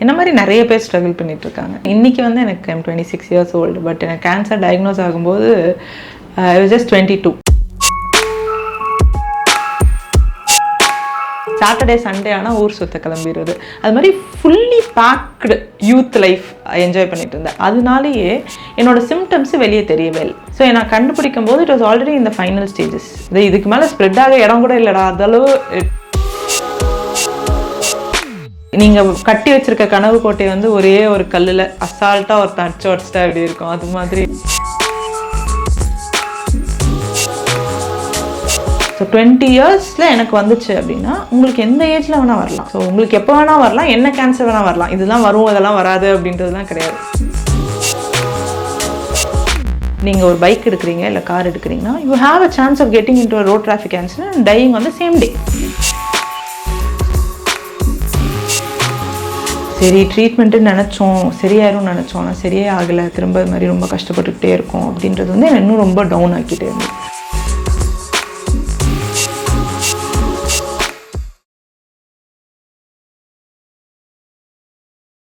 என்ன மாதிரி நிறைய பேர் ஸ்ட்ரகிள் பண்ணிட்டு இருக்காங்க இன்னைக்கு வந்து எனக்கு am twenty six years old but எனக்கு கேன்சர் டயக்னோஸ் ஆகும்போது just twenty two Saturday Sunday ஆனால் ஊர் சுத்த கிளம்பிடுறது. அது மாதிரி fully packed youth life enjoy பண்ணிட்டு இருந்தேன் அதனாலேயே என்னோட சிம்டம்ஸ் வெளியே தெரியவே இல்லை. ஸோ நான் கண்டுபிடிக்கும் போது இட் வாஸ் ஆல்ரெடி இந்த ஃபைனல் ஸ்டேஜஸ் இது இதுக்கு மேலே ஸ்ப்ரெட் ஆக இடம் கூட இல்லைடா அதளவு நீங்கள் கட்டி வச்சிருக்க கனவு கோட்டை வந்து ஒரே ஒரு கல்லில் அசால்ட்டாக ஒரு தச்சு வச்சுட்டா எப்படி இருக்கும்? அது மாதிரி. ஸோ டுவெண்ட்டி இயர்ஸில் எனக்கு வந்துச்சு அப்படின்னா உங்களுக்கு எந்த ஏஜில் வேணால் வரலாம். ஸோ உங்களுக்கு எப்போ வேணால் வரலாம் என்ன கேன்சர் வேணால் வரலாம். இதெல்லாம் வரும் இதெல்லாம் வராது அப்படின்றதுலாம் கிடையாது. நீங்கள் ஒரு பைக் எடுக்கிறீங்க இல்லை கார் எடுக்கிறீங்கன்னா you have a chance of getting in to road traffic accident and dying வந்து சேம் டே சரி ட்ரீட்மெண்ட்டுன்னு நினச்சோம் சரியாயிரும் நினச்சோம். ஆனால் சரியே ஆகலை திரும்ப இது மாதிரி ரொம்ப கஷ்டப்பட்டுக்கிட்டே இருக்கோம் அப்படின்றது வந்து என்னை இன்னும் ரொம்ப டவுன் ஆக்கிட்டே இருந்தது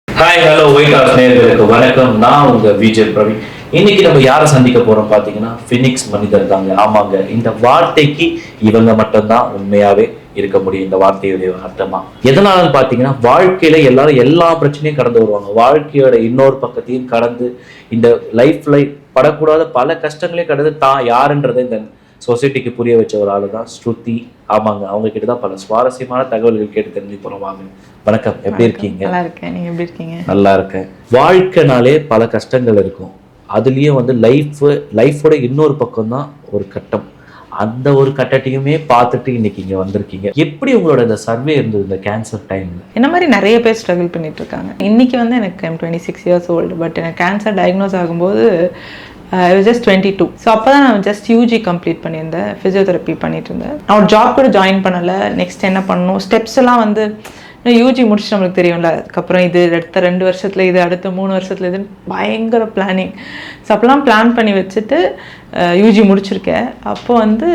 ஹாய் ஹலோ ஒயிட் ஹவுஸ் நேர்களுக்கு வணக்கம். நான் உங்க விஜய் பிரவீன். இன்னைக்கு நம்ம யாரை சந்திக்க போறோம் பாத்தீங்கன்னா ஃபினிக்ஸ் மனிதர் தாங்க. ஆமாங்க இந்த வார்த்தைக்கு இவங்க மட்டும்தான் உண்மையாவே இருக்க முடியும் இந்த வார்த்தையுடைய அர்த்தமா? எதனாலன்னு பாத்தீங்கன்னா வாழ்க்கையில எல்லாரும் எல்லா பிரச்சனையும் கடந்து வருவாங்க. வாழ்க்கையோட இன்னொரு பக்கத்தையும் கடந்து இந்த லைஃப்ல படக்கூடாத பல கஷ்டங்களையும் கடந்து தான் யாருன்றதை இந்த சொசைட்டிக்கு புரிய வச்ச ஒரு ஆளு தான் ஸ்ருதி ஆமாங்க அவங்க கிட்ட தான் பல சுவாரஸ்யமான தகவல்கள் கேட்டு தெரிஞ்சு போறோம் வாங்க. வணக்கம் எப்படி இருக்கீங்க? நல்லா இருக்கேன் நீங்கள் எப்படி இருக்கீங்க? நல்லா இருக்கேன். வாழ்க்கைனாலே பல கஷ்டங்கள் இருக்கும். அதுலயும் வந்து லைஃப் லைஃபோட இன்னொரு பக்கம் தான் ஒரு கட்டம். அந்த ஒரு கட்டத்தையுமே பார்த்துட்டு இன்னைக்கு இங்கே வந்திருக்கீங்க. எப்படி உங்களோட இந்த சர்வே இருந்தது இந்த கேன்சர் டைம் என்ன மாதிரி நிறைய பேர் ஸ்ட்ரகிள் பண்ணிட்டு இருக்காங்க இன்னைக்கு வந்து எனக்கு am twenty six years old but எனக்கு கேன்சர் டயக்னோஸ் ஆகும்போது ஜஸ்ட் டுவெண்ட்டி டூ ஸோ அப்போ தான் நான் ஜஸ்ட் யூஜி கம்ப்ளீட் பண்ணியிருந்தேன் ஃபிசியோதெரப்பி பண்ணிட்டு இருந்தேன் நான் ஒரு ஜாப் கூட ஜாயின் பண்ணலை. நெக்ஸ்ட் என்ன பண்ணணும்? ஸ்டெப்ஸ் எல்லாம் வந்து யூஜி முடிச்சு நம்மளுக்கு தெரியும்ல. அதுக்கப்புறம் இது அடுத்த ரெண்டு வருஷத்துல இது அடுத்த மூணு வருஷத்துல இதுன்னு பயங்கர பிளானிங் ஸோ அப்போலாம் பிளான் பண்ணி வச்சுட்டு யூஜி முடிச்சிருக்கேன். அப்போ வந்து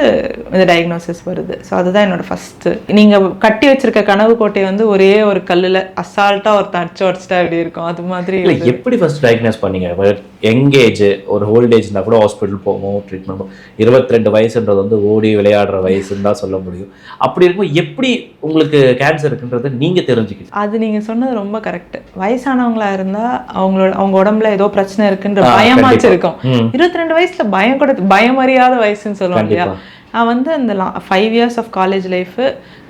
இந்த டயக்னோசிஸ் வருது. ஸோ அதுதான் என்னோட ஃபஸ்ட்டு நீங்கள் கட்டி வச்சிருக்க கனவு கோட்டை வந்து ஒரே ஒரு கல்லில் அசால்ட்டாக ஒரு தச்சு வச்சுட்டா எப்படி இருக்கும்? அது மாதிரி இல்ல எப்படி ஃபர்ஸ்ட் டயக்னோஸ் பண்ணீங்க? யங் ஏஜ் ஒரு ஓல்ட் ஏஜ் இருந்தா கூட ஹாஸ்பிட்டல் போவோம் ட்ரீட்மெண்ட் இருபத்தி ரெண்டு வயசுன்றது வந்து ஓடி விளையாடுற வயசுன்னு தான் சொல்ல முடியும். அப்படி இருக்கும் எப்படி உங்களுக்கு கேன்சர் இருக்குன்றதை நீங்க தெரிஞ்சுக்கிட்டு அது நீங்கள் சொன்னது ரொம்ப கரெக்ட் வயசானவங்களா இருந்தால் அவங்களோட அவங்க உடம்புல ஏதோ பிரச்சனை இருக்குன்ற பயமாச்சு. இருக்கும். இருபத்தி ரெண்டு வயசுல பயம் கூட பயம் அறியாத வயசுன்னு சொல்லுவாங்க இல்லையா? நான் வந்து அந்த five years of college life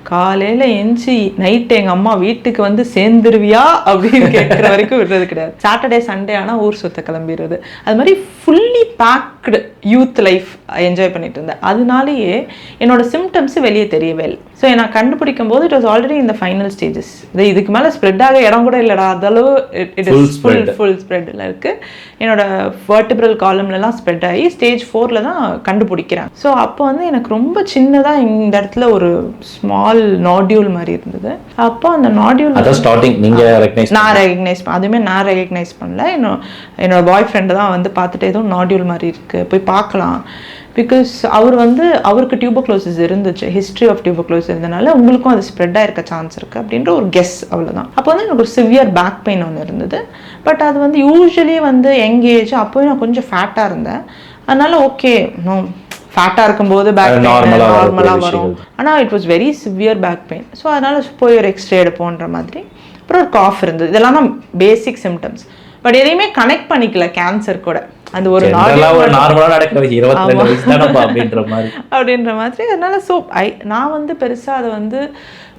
காலையில எஞ்சி நைட்டு எங்க அம்மா வீட்டுக்கு வந்து சேர்ந்துருவியா? அப்படின்னு கேட்குற வரைக்கும் விடுறது கிடையாது. சாட்டர்டே சண்டே ஆனா ஊர் சுத்த கிளம்பிடுறது. அது மாதிரி fully packed youth life enjoy பண்ணிட்டு இருந்தேன். அதனாலேயே என்னோட சிம்டம்ஸ் வெளியே தெரியவே இல்லை. ஸோ நான் கண்டுபிடிக்கும் போது இட் வாஸ் ஆல்ரெடி இந்த ஃபைனல் ஸ்டேஜஸ் இது இதுக்கு மேலே ஸ்ப்ரெட் ஆக இடம் கூட இல்லைடா. அதளவு it Full is full. Full ஸ்ப்ரெட்டில் இருக்குது என்னோட vertebral காலம்லலாம் ஸ்ப்ரெட் ஆகி ஸ்டேஜ் ஃபோரில் தான் கண்டுபிடிக்கிறேன். ஸோ அப்போ வந்து எனக்கு ரொம்ப சின்னதாக இந்த இடத்துல ஒரு ஸ்மால் நாடியூல் மாதிரி இருந்தது. அப்போ அந்த நாடியூல் அதான் ஸ்டார்டிங் நீங்க நான் ரெகக்னைஸ் அதுவுமே நான் ரெகக்னைஸ் பண்ணல. என்னோட என்னோட பாய் ஃப்ரெண்டு தான் வந்து பார்த்துட்டு ஏதோ நாடியூல் மாதிரி இருக்குது போய் பார்க்கலாம். பிகாஸ் அவர் வந்து அவருக்கு டியூபோக்ளோசிஸ் இருந்துச்சு ஹிஸ்ட்ரி ஆஃப் டியூபோக்ளோசிஸ் இருந்தனால உங்களுக்கும் அது ஸ்ப்ரெட் ஆயிருக்க சான்ஸ் இருக்குது அப்படின்ற ஒரு கெஸ் அவ்வளோதான் அப்போ வந்து எனக்கு ஒரு சிவியர் பேக் பெயின் ஒன்று இருந்தது. பட் அது வந்து யூஸ்வலி வந்து யங் ஏஜ் அப்போயும் நான் கொஞ்சம் ஃபேட்டாக இருந்தேன். அதனால ஓகே நோ ஃபேட்டாக இருக்கும்போது பேக் பெயின் நார்மலாக வரும். ஆனால் it was very severe back pain so அதனால போய் ஒரு எக்ஸ்ரே எடுப்போன்ற மாதிரி. அப்புறம் ஒரு காஃப் இருந்தது. இதெல்லாம் தான் பேசிக் சிம்டம்ஸ் பட் எதையுமே கனெக்ட் பண்ணிக்கல கேன்சர் கூட. அந்த ஒரு அப்படின்ற மாதிரி. அதனால ஸோ ஐ நான் வந்து பெருசாக அதை வந்து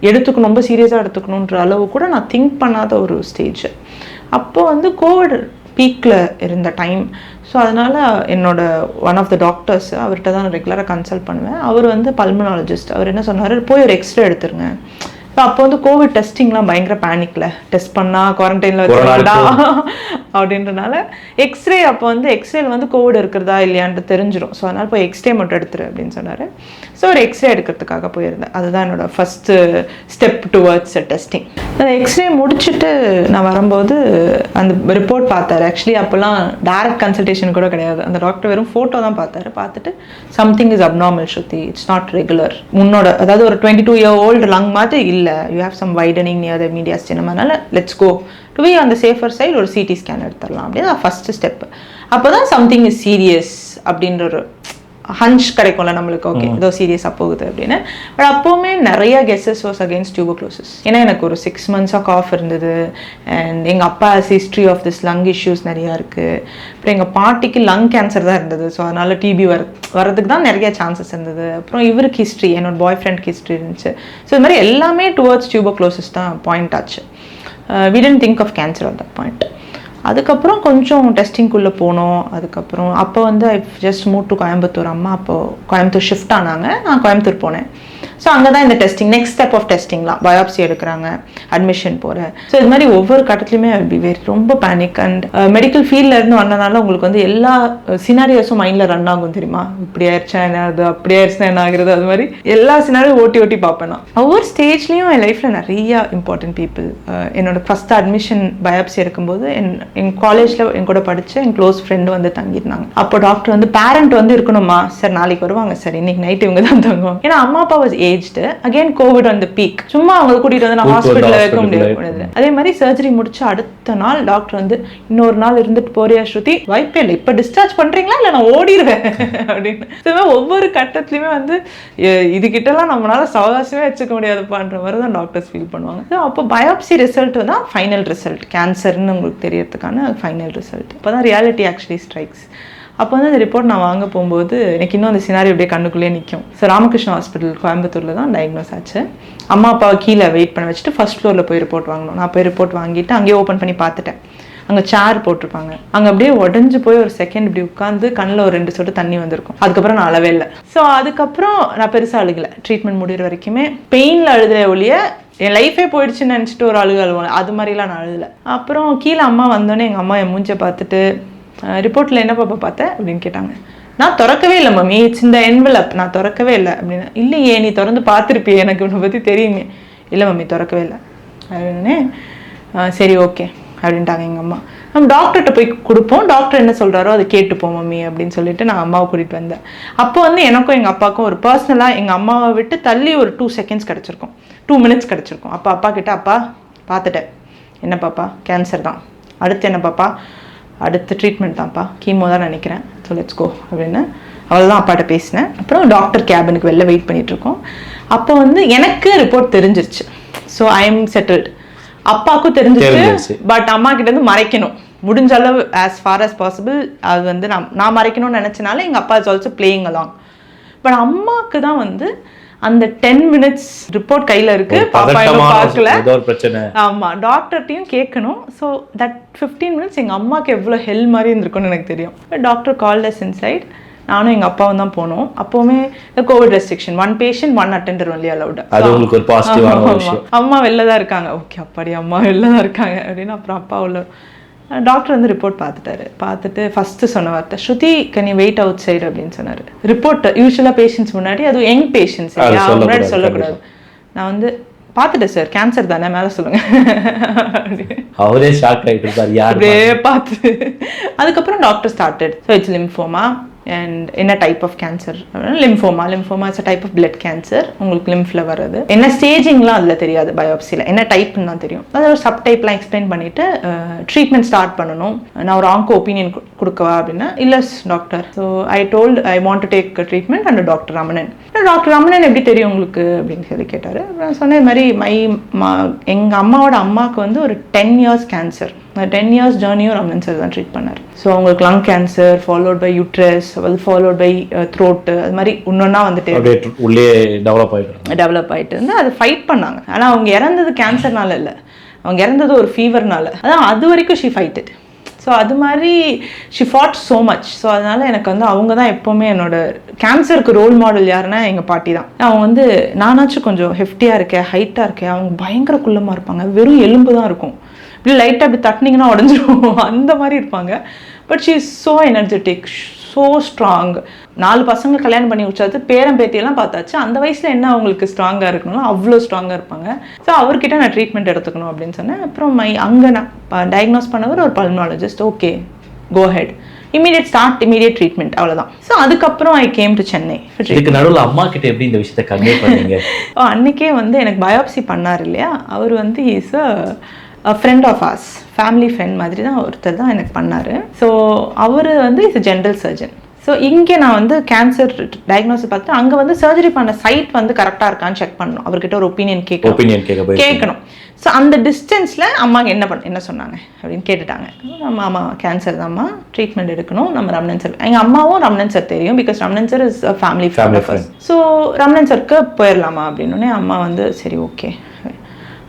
எடுத்துக்கணும் ரொம்ப சீரியஸாக எடுத்துக்கணுன்ற அளவு கூட நான் திங்க் பண்ணாத ஒரு ஸ்டேஜ் அப்போ வந்து கோவிட் பீக்கில் இருந்த டைம் ஸோ அதனால் என்னோட ஒன் ஆஃப் த டாக்டர்ஸ் அவர்கிட்ட தான் ரெகுலராக கன்சல்ட் பண்ணுவேன். அவர் வந்து பல்மனாலஜிஸ்ட் அவர் என்ன சொன்னார்? போய் ஒரு எக்ஸ்ரே எடுத்துருங்க. ஸோ அப்போ வந்து கோவிட் டெஸ்டிங்லாம் பயங்கர பேனிக்ல டெஸ்ட் பண்ணால் குவாரண்டைனில் வச்சுடா அப்படின்றனால எக்ஸ்ரே அப்போ வந்து எக்ஸ்ரேல வந்து கோவிட் இருக்கிறதா இல்லையான்ட்டு தெரிஞ்சிடும் ஸோ அதனால் போய் எக்ஸ்ரே மட்டும் எடுத்துரு அப்படின்னு சொன்னார். ஸோ ஒரு எக்ஸ்ரே எடுக்கிறதுக்காக போயிருந்தேன். அதுதான் என்னோட ஃபஸ்ட்டு ஸ்டெப் டுவர்ட்ஸ் டெஸ்டிங் அந்த எக்ஸ்ரே முடிச்சுட்டு நான் வரும்போது அந்த ரிப்போர்ட் பார்த்தாரு. ஆக்சுவலி அப்போல்லாம் டேரக்ட் கன்சல்டேஷன் கூட கிடையாது. அந்த டாக்டர் வெறும் ஃபோட்டோ தான் பார்த்தாரு. பார்த்துட்டு something is abnormal Shruti it's not regular உன்னோட அதாவது ஒரு twenty two year old lung மாதிரி இல்லை you have some widening near the media சினிமானால let's go to be அந்த சேஃபர் சைடு ஒரு சிடி ஸ்கேன் எடுத்துடலாம். அப்படின்னு ஃபஸ்ட்டு ஸ்டெப் அப்போ தான் சம்திங் இஸ் சீரியஸ் அப்படின்ற ஒரு ஹன்ச் கிடைக்கும்ல நம்மளுக்கு. ஓகே ஏதோ சீரியஸாக போகுது அப்படின்னு. பட் அப்போவுமே நிறைய கெஸஸ் வாஸ் அகேன்ஸ்ட் டியூபோக்ளோசிஸ் ஏன்னா எனக்கு ஒரு சிக்ஸ் மந்த்ஸாக காஃப் இருந்தது. அண்ட் எங்கள் அப்பா history of this lung issues நிறையா இருக்குது அப்புறம் எங்கள் பாட்டிக்கு லங் கேன்சர் தான் இருந்தது. ஸோ அதனால் டிபி வர வரதுக்கு தான் நிறைய சான்சஸ் இருந்தது. அப்புறம் இவருக்கு ஹிஸ்ட்ரி என்னோட பாய் ஃப்ரெண்ட்க்கு ஹிஸ்ட்ரி இருந்துச்சு. ஸோ இது மாதிரி எல்லாமே டுவர்ட்ஸ் டியூபோக்ளோசிஸ் தான் பாயிண்ட் ஆச்சு. We tend think of cancer at that point அதுக்கப்புறம் கொஞ்சம் டெஸ்டிங்குள்ளே போனோம். அதுக்கப்புறம் அப்போ வந்து I just move to Coimbatore. அம்மா அப்போ கோயம்புத்தூர் ஷிஃப்ட் ஆனாங்க. நான் கோயம்புத்தூர் போனேன். ஸோ அங்கே தான் இந்த டெஸ்டிங் நெக்ஸ்ட் ஸ்டெப் ஆஃப் டெஸ்டிங்லாம் பயாப்சி எடுக்கிறாங்க. அட்மிஷன் போகிறேன் ஸோ இது மாதிரி ஒவ்வொரு கட்டத்துலையுமே பி வெரி ரொம்ப பேனிக் அண்ட் மெடிக்கல் ஃபீல்டில் இருந்து வந்தனால உங்களுக்கு வந்து எல்லா சினாரியோஸும் மைண்டில் ரன் ஆகும் தெரியுமா? இப்படி ஆயிடுச்சா என்ன ஆகுது? அப்படி ஆயிடுச்சுனா என்ன ஆகுறது? அது மாதிரி எல்லா சினாரியும் ஓட்டி ஓட்டி பார்ப்பேன் நான். ஒவ்வொரு ஸ்டேஜ்லேயும் என் லைஃப்பில் நிறைய இம்பார்ட்டன்ட் பீப்புள் uh, என்னோட ஃபஸ்ட் அட்மிஷன் பயாப்சி எடுக்கும்போது என் என் காலேஜில் என் கூட படித்த என் க்ளோஸ் ஃப்ரெண்டு வந்து தங்கியிருந்தாங்க. அப்போ டாக்டர் வந்து பேரண்ட் வந்து இருக்கணுமா சார் நாளைக்கு வருவாங்க சார் இன்னைக்கு நைட் இவங்க தான் தங்குவாங்க. ஏன்னா அம்மா அப்பா வாஸ் ஏஜ்டு அகைன் கோவிட் அந்த பீக் சும்மா அவங்க கூட்டிட்டு வந்து நான் வந்து ஹாஸ்பிட்டலில் வைக்க முடியாது. அதே மாதிரி சர்ஜரி முடிச்சு அடுத்த நாள் டாக்டர் வந்து இன்னொரு நாள் இருந்துட்டு போறியா ஸ்ருதி? வாய்ப்பே இல்லை. இப்போ டிஸ்சார்ஜ் பண்றீங்களா? இல்லை நான் ஓடிடுவேன் அப்படின்னு. So, இது மாதிரி ஒவ்வொரு கட்டத்துலையுமே வந்து இதுகிட்டலாம் நம்மளால சவகாசமே வச்சுக்க முடியாதுப்பான்ற மாதிரி தான் டாக்டர்ஸ் ஃபீல் பண்ணுவாங்க. அப்போ பயாப்சி ரிசல்ட் தான் ஃபைனல் ரிசல்ட் கேன்சர்னு உங்களுக்கு தெரியறதுக்கான ஃபைனல் ரிசல்ட் இப்போ தான் ரியாலிட்டி ஆக்சுவலி ஸ்ட்ரைக்ஸ் அப்போ வந்து அந்த ரிப்போர்ட் நான் வாங்க போகும்போது எனக்கு இன்னும் அந்த சினாரி அப்படியே கண்ணுக்குள்ளே நிற்கும் ஸோ ராமகிருஷ்ணா ஹாஸ்பிட்டல் கோயம்புத்தூரில் தான் டயக்னோஸ் ஆச்சு. அம்மா அப்பாவை கீழே வெயிட் பண்ண வச்சுட்டு ஃபஸ்ட் ஃப்ளோரில் போய் ரிப்போர்ட் வாங்கணும். நான் போய் ரிப்போர்ட் வாங்கிட்டு அங்கேயே ஓப்பன் பண்ணி பார்த்துட்டேன். அங்கே சேர் போட்டிருப்பாங்க. அங்கே அப்படியே உடஞ்சி போய் ஒரு செகண்ட் இப்படி உட்காந்து கண்ணில் ஒரு ரெண்டு சொட்டு தண்ணி வந்திருக்கும். அதுக்கப்புறம் நான் அழவே இல்லை. ஸோ அதுக்கப்புறம் நான் பெருசாக அழுகலை. ட்ரீட்மெண்ட் முடிகிற வரைக்குமே பெயினில் அழுதுற ஒழிய என் லைஃபே போயிடுச்சுன்னு நினச்சிட்டு ஒரு அழுகு அழுவோம் அது மாதிரிலாம் நான் அழுதலை. அப்புறம் கீழே அம்மா வந்தோடனே எங்கள் அம்மா என் மூஞ்சை பார்த்துட்டு ரிப்போர்ட்டில் என்ன பாப்பா பார்த்தேன் அப்படின்னு கேட்டாங்க. நான் திறக்கவே இல்லை மம்மி இட்ஸ் இந்த என்வலப் நான் திறக்கவே இல்லை. அப்படின்னு. இல்லையே நீ திறந்து பார்த்துருப்பியே. எனக்கு உன்னை பற்றி தெரியுமே. இல்லை மம்மி திறக்கவே இல்லை. அப்படின்னே சரி ஓகே அப்படின்ட்டாங்க எங்கள் அம்மா. நம்ம டாக்டர்கிட்ட போய் கொடுப்போம். டாக்டர் என்ன சொல்கிறாரோ அதை கேட்டுப்போம் மம்மி அப்படின்னு சொல்லிட்டு நான் அம்மாவை கூட்டிகிட்டு வந்தேன். அப்போ வந்து எனக்கும் எங்கள் அப்பாவுக்கும் ஒரு பர்சனலாக எங்கள் அம்மாவை விட்டு தள்ளி ஒரு டூ செகண்ட்ஸ் கிடச்சிருக்கும். டூ மினிட்ஸ் கிடச்சிருக்கும். அப்போ அப்பா கிட்ட அப்பா பார்த்துட்டேன். என்ன பாப்பா? கேன்சர் தான். அடுத்து என்ன பாப்பா? அடுத்த ட்ரீட்மெண்ட் தான்ப்பா கீமோ தான் நினைக்கிறேன். ஸோ லெட்ஸ் கோ அப்படின்னு அவ்வளோதான் அப்பாட்ட பேசினேன். அப்புறம் டாக்டர் கேபினுக்கு வெளில வெயிட் பண்ணிகிட்ருக்கோம் அப்போ வந்து எனக்கு ரிப்போர்ட் தெரிஞ்சிருச்சு. ஸோ ஐ எம் செட்டில்டு அப்பாவுக்கும் தெரிஞ்சிச்சு. பட் அம்மா கிட்ட இருந்து மறைக்கணும். முடிஞ்ச அளவு ஆஸ் ஃபார் as பாசிபிள் அது வந்து நான் நான் மறைக்கணும்னு நினச்சனால எங்கள் அப்பா is also playing along. But அம்மாவுக்கு தான் வந்து அந்த டென் மினிட்ஸ் ரிப்போர்ட் கையில் இருக்கு. பாப்பா பார்க்கல. பிரச்சனை. ஆமா டாக்டர்ட்டையும் கேட்கணும். ஸோ தட் ஃபிஃப்டீன் மினிட்ஸ் எங்கள் அம்மாவுக்கு எவ்வளோ ஹெல் மாதிரி இருந்திருக்கும்னு எனக்கு தெரியும். டாக்டர் கால் அஸ் இன்சைட் நானும் எங்கள் அப்பாவும் தான் போனோம். அப்போவுமே இந்த covid restriction one patient one attender only allowed அது உங்களுக்கு ஒரு பாசிட்டிவான விஷயம். அம்மா வெளில தான் இருக்காங்க. ஓகே அப்பாடி அம்மா வெளில தான் இருக்காங்க. அப்படின்னு அப்புறம் அப்பா உள்ள டாக்டர் வந்து ரிப்போர்ட் பார்த்துட்டாரு. பார்த்துட்டு ஃபர்ஸ்ட் சொன்ன வார்த்தை Shruti can you wait outside அப்படின்னு சொன்னார். ரிப்போர்ட் யூஸ்வலாக பேஷண்ட்ஸ் முன்னாடி அது யங் பேஷண்ட்ஸ் முன்னாடி சொல்லக்கூடாது, நான் வந்து பார்த்துட்டேன் சார் கேன்சர் தானே மேலே சொல்லுங்க. அவரே ஷாக் ஆகிட்டு அப்படியே பார்த்து? அதுக்கப்புறம் doctor started so it's lymphoma and என்ன type of cancer lymphoma lymphoma is type of blood cancer உங்களுக்கு லிம்ஃபில் வர்றது. என்ன ஸ்டேஜிங்லாம் அதில் தெரியாது பயோப்சியில் என்ன டைப்னு தான் தெரியும். அது ஒரு சப் டைப்லாம் எக்ஸ்பிளைன் பண்ணிட்டு ட்ரீட்மெண்ட் ஸ்டார்ட் பண்ணணும். நான் ஒரு ஆங்கோ ஒப்பீனியன் கொடுக்கவா அப்படின்னா இல்லை doctor so I told I want to take treatment and doctor Ramanan doctor Ramanan எப்படி தெரியும் உங்களுக்கு? அப்படின்னு சொல்லி கேட்டார். அப்புறம் சொன்னேன் இது மாதிரி மை மா எங்கள் அம்மாவோட அம்மாவுக்கு வந்து ஒரு ten years cancer ten years ஜேர்னியும் Ramanan sir தான் ட்ரீட் பண்ணார். ஸோ அவங்களுக்கு lung cancer followed by uterus அது ஃபாலோட் பை த்ரோட்டு அது மாதிரி ஒன்றொன்னா வந்துட்டு உள்ளே டெவலப் ஆகிட்டு டெவலப் ஆயிட்டு இருந்து அதை ஃபைட் பண்ணாங்க. ஆனால் அவங்க இறந்தது கேன்சர்னால இல்லை. அவங்க இறந்தது ஒரு ஃபீவர்னால அதான் அது வரைக்கும் ஷி ஃபைட்டட் ஸோ அது மாதிரி she fought so much so அதனால எனக்கு வந்து அவங்க தான் எப்போவுமே என்னோட கேன்சருக்கு ரோல் மாடல் யாருன்னா எங்கள் பாட்டி தான். அவங்க வந்து நானாச்சும் கொஞ்சம் ஹெஃப்டியாக இருக்கேன் ஹைட்டாக இருக்கேன். அவங்க பயங்கர குள்ளமாக இருப்பாங்க. வெறும் எலும்பு தான் இருக்கும். இப்படி லைட்டாக அப்படி தட்டினீங்கன்னா உடஞ்சிரும். அந்த மாதிரி இருப்பாங்க. But she is so energetic so strong நாலு பசங்க கல்யாணம் பண்ணி வச்சாச்சு. பேரன் பேத்தியெல்லாம் பார்த்தாச்சு. அந்த வயசில் என்ன அவங்களுக்கு ஸ்ட்ராங்காக இருக்கணும் அவ்வளோ ஸ்ட்ராங்காக இருப்பாங்க. ஸோ அவர்கிட்ட நான் ட்ரீட்மெண்ட் எடுத்துக்கணும் அப்படின்னு சொன்னேன். அப்புறம் மை அங்கே நான் டயக்னோஸ் பண்ணவர் ஒரு pulmonologist okay go ahead immediate start immediate treatment அவ்வளோதான் ஸோ அதுக்கப்புறம் ஐ கேம் டு சென்னை இதுக்கு நடுவுல அம்மா கிட்ட எப்படி இந்த விஷயத்த கன்வே பண்ணீங்க? ஓ, அன்னைக்கே வந்து எனக்கு பயாப்சி பண்ணார் இல்லையா? அவர் வந்து is a friend of ours family friend மாதிரி தான் ஒருத்தர் தான் எனக்கு பண்ணார். ஸோ அவர் வந்து இஸ் ஜென்ரல் சர்ஜன் ஸோ இங்கே நான் வந்து கேன்சர் டயக்னோசிஸ் பார்த்து அங்கே வந்து சர்ஜரி பண்ண சைட் வந்து கரெக்டாக இருக்கான்னு செக் பண்ணணும். அவர்கிட்ட ஒரு ஒப்பீனியன் கேட்கணும். ஒப்பீனியன் கேட்க கேட்கணும். ஸோ அந்த டிஸ்டன்ஸில் அம்மாங்க என்ன பண்ண என்ன சொன்னாங்க அப்படின்னு கேட்டுட்டாங்க. நம்ம ஆமாம் கேன்சர் தான்மா ட்ரீட்மெண்ட் எடுக்கணும். நம்ம ரம்னன் சார் எங்கள் அம்மாவும் ரம்னன் சார் தெரியும் because Ramanan sir is family friend so Ramanan சருக்கு போயிடலாமா அப்படின்னோடனே அம்மா வந்து சரி ஓகே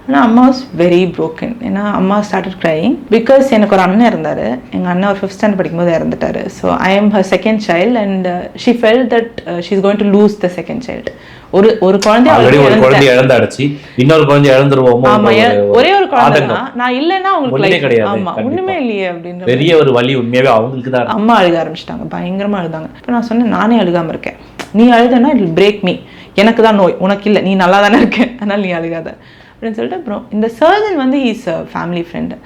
ஆனால் அம்மா வாஸ் வெரி broken. ஏன்னா அம்மா ஸ்டார்டட் crying பிகாஸ் எனக்கு ஒரு அண்ணன் இருந்தார் எங்கள் அண்ணன் ஒரு ஃபிஃப்த் ஸ்டாண்டர்ட் படிக்கும்போது இறந்துட்டாரு. So I am her second child and she fell that she is going to lose the second child ஒரு ஒரு குழந்தை ஒரு. குழந்தை இழந்தாடுச்சு இன்னொரு குழந்தை இழந்துருவோமோ ஆமா ஒரு- ஒரே குழந்தை. தான். நான் இல்லைன்னா life- கிடையாது, ஆமா. ஒண்ணுமே இல்லையே அப்படின்ற பெரிய ஒரு வலி உண்மையாவே அவங்களுக்கு தான். அம்மா அழுக ஆரம்பிச்சிட்டாங்க. பயங்கரமா அழுதாங்க. இப்போ நான் சொன்னேன் நானே அழுகாம இருக்கேன். நீ அழுதனா இட் பிரேக் மீ எனக்கு தான் நோய். உனக்கு இல்லை. நீ நல்லா தானே இருக்க. அதனால நீ அழுகாத. அப்படின்னு சொல்லிட்டு அப்புறம் இந்த சர்ஜன் வந்து இஸ் ஃபேமிலி ஃப்ரெண்டு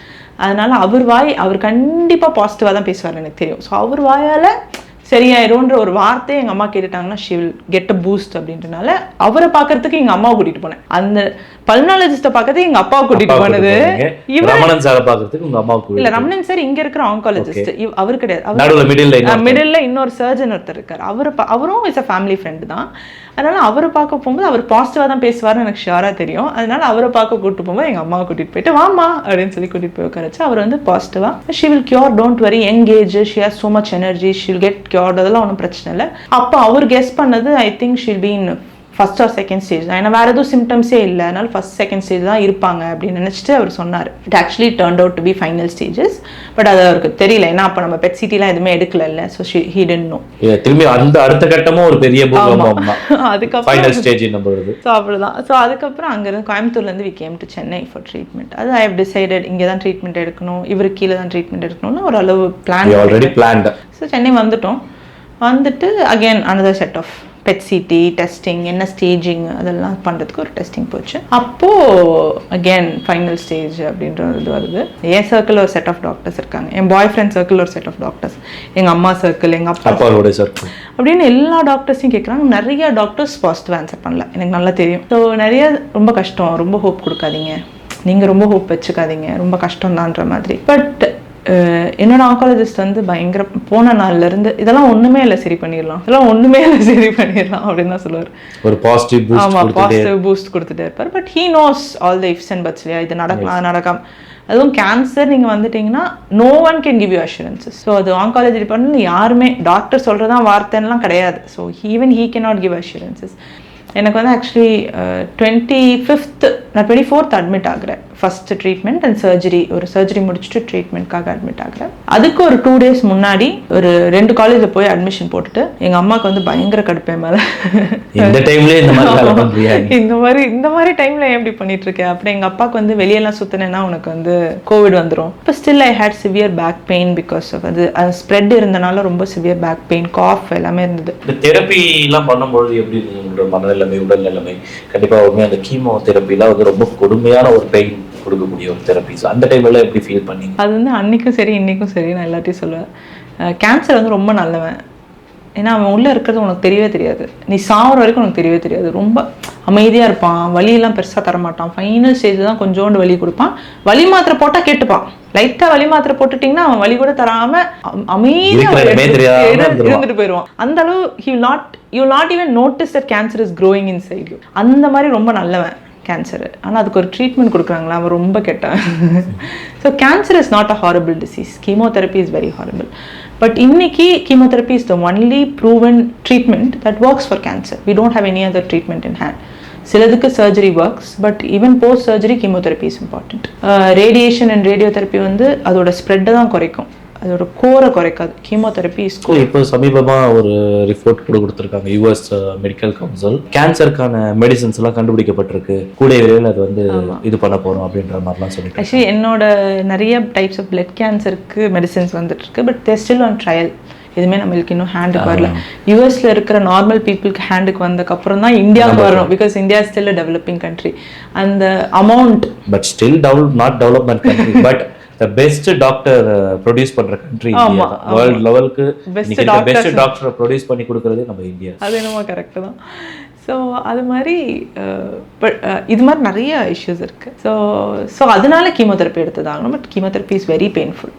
அதனால அவர் வாய் அவர் கண்டிப்பாக பாசிட்டிவாக தான் பேசுவார் எனக்கு தெரியும். ஸோ அவர் வாயால் சரியாயிரும்ன்ற ஒரு வார்த்தையை எங்கள் அம்மா கேட்டுட்டாங்கன்னா she will get a boost அப்படின்றனால அவரை பார்க்கறதுக்கு எங்கள் அம்மாவை கூட்டிட்டு போனேன். அந்த பல்மனாலஜிஸ்ட்டை பார்க்கறதுக்கு எங்கள் அப்பாவை கூட்டிட்டு அப்பா போனது. ரமணன் சாரை பாக்குறதுக்கு உங்க அம்மாவுக்கு இல்ல ரமணன் சார் இங்க இருக்கிற ஆங்காலஜிஸ்ட் அவர் கிடையாது. மிடில் மிடில் இன்னொரு சர்ஜன் ஒருத்தர் இருக்கார். அவர் அவரும் இஸ் அ ஃபேமிலி ஃப்ரெண்டு தான். அதனால அவரை பார்க்க போகும்போது அவர் பாசிட்டிவாக தான் பேசுவார்னு எனக்கு ஷியராக தெரியும். அதனால அவரை பார்க்க கூட்டு போகும்போது எங்கள் அம்மாவை கூட்டிகிட்டு போயிட்டு வாமா அப்படின்னு சொல்லி கூட்டிகிட்டு போய் உட்காரச்சு அவர் வந்து பாசிட்டிவாக she will cure don't worry engage she has so much energy she'll get cured அதெல்லாம் ஒன்றும் பிரச்சனை இல்லை. அப்போ அவர் கெஸ் பண்ணது I think she'll been in first or second stage தான். ஏன்னா வேறு எதுவும் சிம்டம்ஸே இல்லை. அதனால ஃபர்ஸ்ட் செகண்ட் ஸ்டேஜ் தான் இருப்பாங்க அப்படின்னு நினச்சிட்டு அவர் சொன்னார். It actually turn out to be final stages but அது அவருக்கு தெரியல. ஏன்னா அப்போ நம்ம பெட் சிட்டிலாம் எதுவுமே எடுக்கல ஸோ ஹீ டென்ட் நோ திரும்பி அந்த அடுத்த கட்டமும் ஒரு பெரிய அதுக்கப்புறம் ஃபைனல் ஸ்டேஜ் ஸோ அவ்வளோதான் ஸோ அதுக்கப்புறம் அங்கேருந்து கோயம்புத்தூர்லேருந்து we came to Chennai for treatment அது ஐ ஹவ் டிசைடட் இங்கே தான் ட்ரீட்மெண்ட் எடுக்கணும். இவருக்கு கீழே தான் ட்ரீட்மெண்ட் எடுக்கணும்னு ஒரு அளவு plan already planned so Chennai வந்துட்டோம். வந்துட்டு again another set of PET CT testing என்ன ஸ்டேஜிங் அதெல்லாம் பண்ணுறதுக்கு ஒரு டெஸ்டிங் போச்சு. அப்போது அகைன் ஃபைனல் ஸ்டேஜ் அப்படின்ற இது வருது. என் சர்க்கிள் ஒரு செட் ஆஃப் டாக்டர்ஸ் இருக்காங்க. என் பாய் ஃப்ரெண்ட் சர்க்கிள் ஒரு செட் ஆஃப் டாக்டர்ஸ் எங்கள் அம்மா சர்க்கிள் எங்கள் அப்பா அப்பாவோட சர்க்கிள் அப்படின்னு எல்லா டாக்டர்ஸையும் கேட்குறாங்க நிறைய டாக்டர்ஸ் பாசிட்டிவ் ஆன்சர் பண்ணல. எனக்கு நல்லா தெரியும். ஸோ நிறைய ரொம்ப கஷ்டம். ரொம்ப ஹோப் கொடுக்காதீங்க. நீங்கள் ரொம்ப ஹோப் வச்சுக்காதீங்க. ரொம்ப கஷ்டம்தான்ற மாதிரி. பட் என்னோட ஆங்காலஜிஸ்ட் வந்து பயங்கர போன நாள்ல இருந்து இதெல்லாம் ஒண்ணுமே இல்லை சரி பண்ணிடலாம். இதெல்லாம் ஒண்ணுமே இல்லை சரி பண்ணிடலாம் அப்படின்னு தான் சொல்லுவார். ஒரு பாசிட்டிவ் பூஸ்ட் ஆமா பாசிட்டிவ் பூஸ்ட் கொடுத்துட்டே இருப்பார். But he knows all the ifs and buts இல்லையா? இது நடக்கலாம் நடக்காம. அதுவும் கேன்சர் நீங்க வந்துட்டீங்கன்னா no one can give you assurances so அது ஆங்காலஜி டிபார்ட்மெண்ட் யாருமே டாக்டர் சொல்றதா வார்த்தைலாம் கிடையாது. So even he can not give assurances எனக்கு வந்து ஆக்சுவலி டுவெண்ட்டி ஃபிஃப்த் நான் டுவெண்ட்டி ஃபோர்த் அட்மிட் ஆகுறேன். ஃபர்ஸ்ட் ட்ரீட்மெண்ட் அண்ட் சர்ஜரி ஒரு சர்ஜரி முடிச்சுட்டு ட்ரீட்மெண்ட்காக அட்மிட் ஆகுறேன். அதுக்கு ஒரு டூ டேஸ் முன்னாடி ஒரு ரெண்டு காலேஜில் போய் அட்மிஷன் போட்டுட்டு எங்கள் அம்மாவுக்கு வந்து பயங்கர கடுப்பேன் மேலே. இந்த டைம்லயே இந்த மாதிரி? இந்த மாதிரி இந்த மாதிரி டைம்ல ஏன் இப்படி பண்ணிட்டு இருக்க அப்படி எங்க அப்பாவுக்கு வந்து வெளியெல்லாம் சுத்தினேன்னா உனக்கு வந்து கோவிட் வந்துரும். இப்போ still I had severe back pain because of அது. அது ஸ்ப்ரெட் இருந்தனால ரொம்ப சிவியர் பேக் பெயின் காஃப் எல்லாமே இருந்தது. இந்த தெரப்பி எல்லாம் பண்ணும்பொழுது எப்படி இருந்தது நிலைமை உடல் நிலைமை. கண்டிப்பா உண்மையா அந்த கீமோ தெரப்பிலாம் வந்து ரொம்ப கொடுமையான ஒரு பெயின் கொடுக்கக்கூடிய ஒரு தெரப்பிஸ் அந்த டைம்ல எப்படி ஃபீல் பண்ணி அது வந்து அன்னைக்கும் சரி இன்னைக்கும் சரி நான் எல்லாத்தையும் சொல்லுவேன். கேன்சர் வந்து ரொம்ப நல்லவன். ஏன்னா அவன் உள்ளே இருக்கிறது உனக்கு தெரியவே தெரியாது. நீ சாவர வரைக்கும் உனக்கு தெரியவே தெரியாது. ரொம்ப அமைதியாக இருப்பான். வலியெல்லாம் பெருசாக தரமாட்டான். ஃபைனல் ஸ்டேஜ் தான் கொஞ்சோண்டு வலி கொடுப்பான். வலி மாத்திரை போட்டால் கேட்டுப்பான். லைட்டாக வலி மாத்திரை போட்டுட்டிங்கன்னா அவன் வலி கூட தராம அமைதியாக. இருந்துட்டு போயிடுவான் அந்த அளவு he not you not even notice that cancer is growing inside அந்த மாதிரி ரொம்ப நல்லவன். கேன்சர் ஆனால் அதுக்கு ஒரு ட்ரீட்மெண்ட் கொடுக்குறாங்களா? அவன் ரொம்ப கெட்டான் so cancer is not a horrible disease chemotherapy is very horrible but இன்னைக்கு chemotherapy is the only proven treatment that works for cancer we don't have any other treatment in hand சிலதுக்கு surgery works but even post surgery chemotherapy is important radiation and radiotherapy வந்து அதோட ஸ்ப்ரெட்டை தான் குறைக்கும். அதோட கோரை குறைக்காது. Chemotherapy இப்போ சமீபமா ஒரு report கூட கொடுத்துருக்காங்க. யூஎஸ் மெடிக்கல் கவுன்சில் கேன்சருக்கான மெடிசன்ஸ் எல்லாம் கண்டுபிடிக்கப்பட்டிருக்கு. கூடிய விரைவில் அது வந்து இது பண்ண போறோம் அப்படின்ற மாதிரிலாம் சொல்லிட்டு ஆக்சுவலி என்னோட நிறைய டைப்ஸ் ஆஃப் பிளட் கேன்சருக்கு மெடிசின்ஸ் வந்துட்டு இருக்கு but they're still on trial எதுவுமே நம்மளுக்கு இன்னும் ஹேண்டுக்கு வரல. யூஎஸ்ல இருக்கிற நார்மல் பீப்புளுக்கு ஹேண்டுக்கு வந்ததுக்கு அப்புறம் தான் இந்தியாவுக்கு வரணும் because India still developing country அந்த amount but still develop not development country but the best doctor produce பண்ற கண்ட்ரி இந்தியா தான். வேர்ல்ட் லெவலுக்கு பெஸ்ட் டாக்டர் ப்ரொடியூஸ் பண்ணி கொடுக்கறது நம்ம இந்தியா. அது என்னமோ கரெக்டு தான். ஸோ அது மாதிரி but, அஹ், இது மாதிரி நிறைய இஷ்யூஸ் இருக்குது ஸோ ஸோ அதனால chemotherapy எடுத்ததாகணும் but chemotherapy is very painful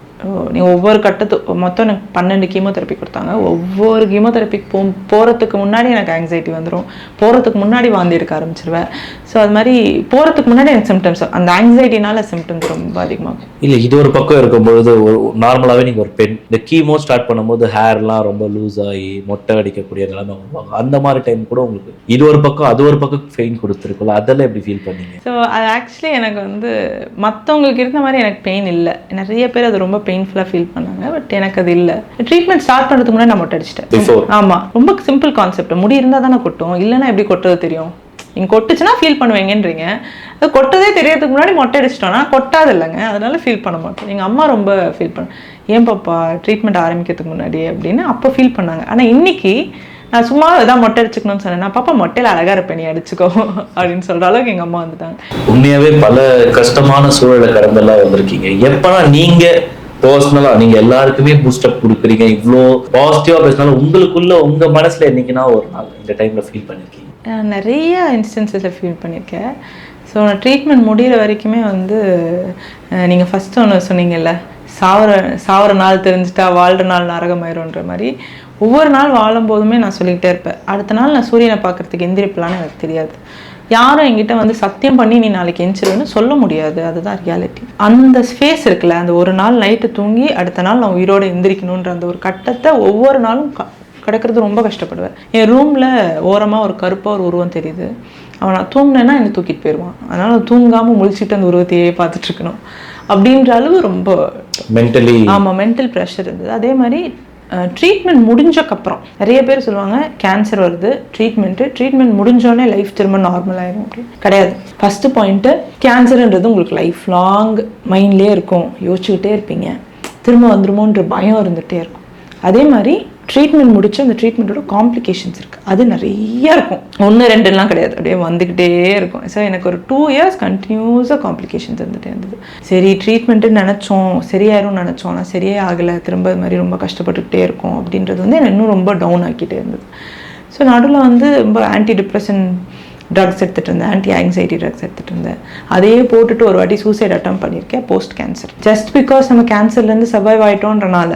நீ ஒவ்வொரு கட்டத்து மொத்தம் எனக்கு பன்னெண்டு கீமோதெரப்பி கொடுத்தாங்க. ஒவ்வொரு கீமோதெரப்பிக்கு போ போகிறதுக்கு முன்னாடி எனக்கு ஆங்ஸைட்டி வந்துடும் போகிறதுக்கு முன்னாடி வாந்தி எடுக்க ஆரம்பிச்சிருவேன். ஸோ அது மாதிரி போகிறதுக்கு முன்னாடி எனக்கு சிம்டம்ஸ் அந்த ஆங்ஸைட்டினால சிம்டம்ஸ் ரொம்ப அதிகமாகும். இல்ல இது ஒரு பக்கம் இருக்கும்பொழுது ஒரு நார்மலாவே நீங்க ஒரு பெண் இந்த கீமோ ஸ்டார்ட் பண்ணும்போது ஹேர்லாம் ரொம்ப லூஸ் ஆகி மொட்டை அடிக்கக்கூடிய நிலைமை வருவாங்க அந்த மாதிரி டைம் கூட உங்களுக்கு இது ஒரு பக்கம் அது ஒரு பக்கம் பெயின் கொடுத்துருக்குல்ல அதெல்லாம் எப்படி ஃபீல் பண்ணீங்க? ஸோ அது ஆக்சுவலி எனக்கு வந்து மற்றவங்களுக்கு இருந்த மாதிரி எனக்கு பெயின் இல்லை. நிறைய பேர் அது ரொம்ப பெயின்ஃபுல்லாக ஃபீல் பண்ணாங்க பட் எனக்கு அது இல்லை. ட்ரீட்மெண்ட் ஸ்டார்ட் பண்ணுறதுக்கு முன்னாடி நான் மொட்டை அடிச்சிட்டேன். ஆமாம் ரொம்ப சிம்பிள் கான்செப்ட் முடி இருந்தால் தானே கொட்டும் இல்லைன்னா எப்படி கொட்டுறது தெரியும்? நீங்கள் கொட்டுச்சுன்னா ஃபீல் பண்ணுவீங்கன்றீங்க. அது கொட்டதே தெரியறதுக்கு முன்னாடி மொட்டை அடிச்சிட்டோன்னா கொட்டாது இல்லைங்க அதனால ஃபீல் பண்ண மாட்டோம். எங்கள் அம்மா ரொம்ப ஃபீல் பண்ண ஏன் பாப்பா ட்ரீட்மெண்ட் ஆரம்பிக்கிறதுக்கு முன்னாடி அப்படின்னு அப்போ ஃபீல் பண்ணாங்க. ஆனால் இன்னைக்கு நான் சும்மா ஏதாவது மொட்டை அடிச்சுக்கணும்னு சொன்னேன். நான் பாப்பா மொட்டையில் அழகாக இருப்பேன் நீ அடிச்சுக்கோ. அப்படின்னு சொல்கிற அளவுக்கு எங்கள் அம்மா வந்துட்டாங்க. உண்மையாகவே பல கஷ்டமான சூழலை கடந்தெல்லாம் வந்திருக்கீங்க எப்போனா நீங்கள் பர்சனலா நீங்க எல்லாருக்குமே பூஸ்டப் கொடுக்குறீங்க. இவ்வளோ பாசிட்டிவா பேசினாலும் உங்களுக்குள்ள உங்க மனசுல என்னைக்குன்னா ஒரு நாள் இந்த டைம்ல ஃபீல் பண்ணிருக்கீங்க. நிறைய இன்ஸ்டன்ஸில் ஃபீல் பண்ணியிருக்கேன் ஸோ நான் ட்ரீட்மெண்ட் முடிகிற வரைக்குமே வந்து நீங்கள் ஃபஸ்ட்டு ஒன்று சொன்னீங்கல்ல சாவர சாவர நாள் தெரிஞ்சுட்டா வாழ்கிற நாள் நரகமாயிரும்ன்ற மாதிரி ஒவ்வொரு நாள் வாழும்போதுமே நான் சொல்லிக்கிட்டே இருப்பேன். அடுத்த நாள் நான் சூரியனை பார்க்கறதுக்கு எந்திரிப்பலான்னு எனக்கு தெரியாது. யாரும் என்கிட்ட வந்து சத்தியம் பண்ணி நீ நாளைக்கு எந்திரிச்சிருன்னு சொல்ல முடியாது. அதுதான் ரியாலிட்டி அந்த ஸ்பேஸ் இருக்குல்ல அந்த ஒரு நாள் நைட்டு தூங்கி அடுத்த நாள் நான் உயிரோடு எந்திரிக்கணுன்ற அந்த ஒரு கட்டத்தை ஒவ்வொரு நாளும் கிடக்கிறது ரொம்ப கஷ்டப்படுவேன். என் ரூமில் ஓரமாக ஒரு கருப்பாக ஒரு உருவம் தெரியுது. அவன் நான் தூங்கினேன்னா என்னை தூக்கிட்டு போயிடுவான். அதனால் தூங்காமல் முழிச்சிட்டு அந்த உருவத்தையே பார்த்துட்டு இருக்கணும். அப்படின்ற அளவு ரொம்ப மென்டலி ஆமாம் மென்டல் ப்ரெஷர் இருந்தது. அதே மாதிரி ட்ரீட்மெண்ட் முடிஞ்சக்கப்புறம் நிறைய பேர் சொல்லுவாங்க கேன்சர் வருது ட்ரீட்மெண்ட்டு ட்ரீட்மெண்ட் முடிஞ்சோடனே லைஃப் திரும்ப நார்மல் ஆயிடும் அப்படின்னு கிடையாது. ஃபஸ்ட்டு பாயிண்ட்டு கேன்சர்ன்றது உங்களுக்கு லைஃப் லாங் மைண்ட்லேயே இருக்கும். யோசிச்சுக்கிட்டே இருப்பீங்க. திரும்ப வந்துருமோன்ற பயம் இருந்துகிட்டே இருக்கும். அதே மாதிரி ட்ரீட்மெண்ட் முடிச்சு அந்த ட்ரீட்மெண்ட்டோட காம்ப்ளிகேஷன்ஸ் இருக்குது அது நிறைய இருக்கும். ஒன்று ரெண்டுலாம் கிடையாது. அப்படியே வந்துக்கிட்டே இருக்கும். ஸோ எனக்கு ஒரு டூ இயர்ஸ் கண்டினியூஸாக காம்ப்ளிகேஷன்ஸ் வந்துட்டே இருந்தது. சரி ட்ரீட்மெண்ட்டு நினச்சோம். சரியாயிரும் நினச்சோம். ஆனால் சரியே ஆகலை. திரும்ப இது மாதிரி ரொம்ப கஷ்டப்பட்டுக்கிட்டே இருக்கும். அப்படின்றது வந்து என்னை இன்னும் ரொம்ப டவுன் ஆக்கிட்டே இருந்தது. ஸோ நடுவில் வந்து ரொம்ப ஆன்டி டிப்ரெஷன் ட்ரக்ஸ் எடுத்துகிட்டு இருந்தேன். ஆன்டி ஆங்ஸைட்டி ட்ரக்ஸ் எடுத்துகிட்டு இருந்தேன். அதையே போட்டுட்டு ஒரு வாட்டி சூசைட் அட்டம் பண்ணியிருக்கேன் போஸ்ட் கேன்சர் ஜஸ்ட் பிகாஸ் நம்ம கேன்சர்லேருந்து சர்வைவ் ஆகிட்டோன்றனால